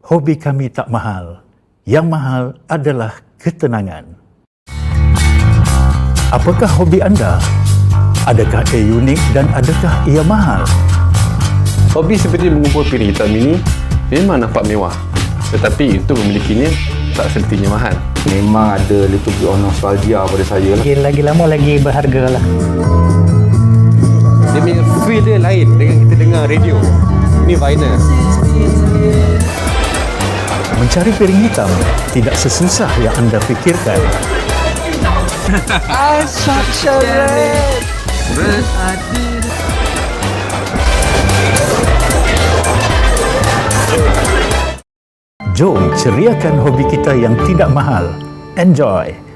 Hobi kami tak mahal. Yang mahal adalah ketenangan. Apakah hobi anda? Adakah ia unik dan adakah ia mahal? Hobi seperti mengumpul piring hitam ini memang nampak mewah. Tetapi untuk memilikinya tak semestinya mahal. Memang ada little bit of nostalgia pada saya lah. Lagi, lagi lama lagi berharga lah. Dia punya feel dia lain dengan kita dengar radio. Ini vinyl. Mencari piring hitam tidak sesusah yang anda fikirkan. Jom ceriakan hobi kita yang tidak mahal. Enjoy!